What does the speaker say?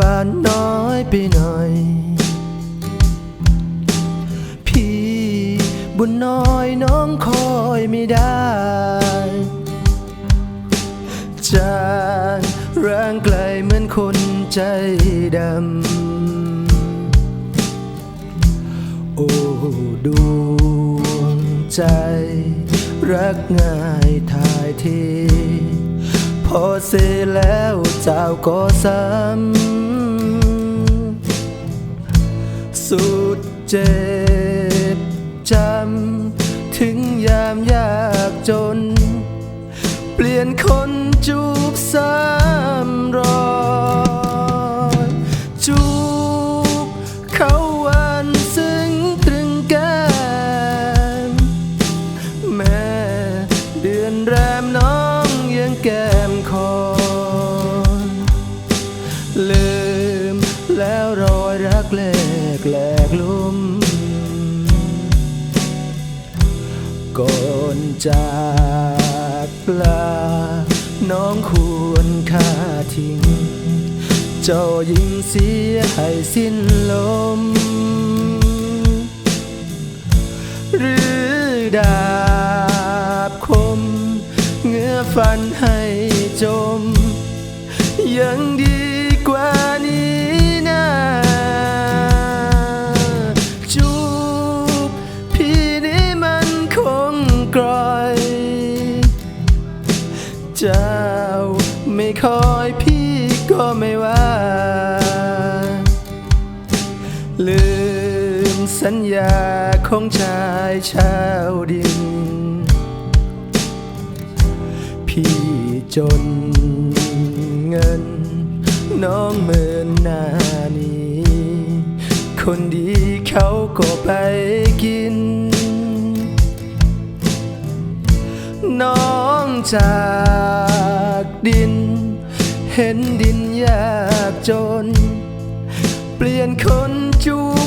วานน้อยไปหน่อย พี่บุญน้อยน้องคอยไม่ได้จากร่างไกลเหมือนคนใจดำ โอ้ดวงใจ รักง่ายทายเทพอเสียแล้วเจ้าก็ซ้ำ เจ็บจำถึงยามยากจน เปลี่ยนคนจูบซ้ำรอยจูบเขาวันซึ้งตรึงแก้มแม่เดือนแรมน้องยังแก้มคอนลืมแล้วรอ รักแหลกแหลกลุ่มก่อนจากลา น้องควรค่าทิ้ง เจ้ายิงเสียให้สิ้นลม หรือดาบคม เงื้อฟันให้จม ยังดี เจ้า ไม่คอยพี่ก็ไม่ว่า ลืมสัญญาของชายชาวดิน พี่จนเงิน น้องเมินนานี้ คนดีเขาก็ไปกินน้องจา ดิน เห็นดินยากจน เปลี่ยนคนจู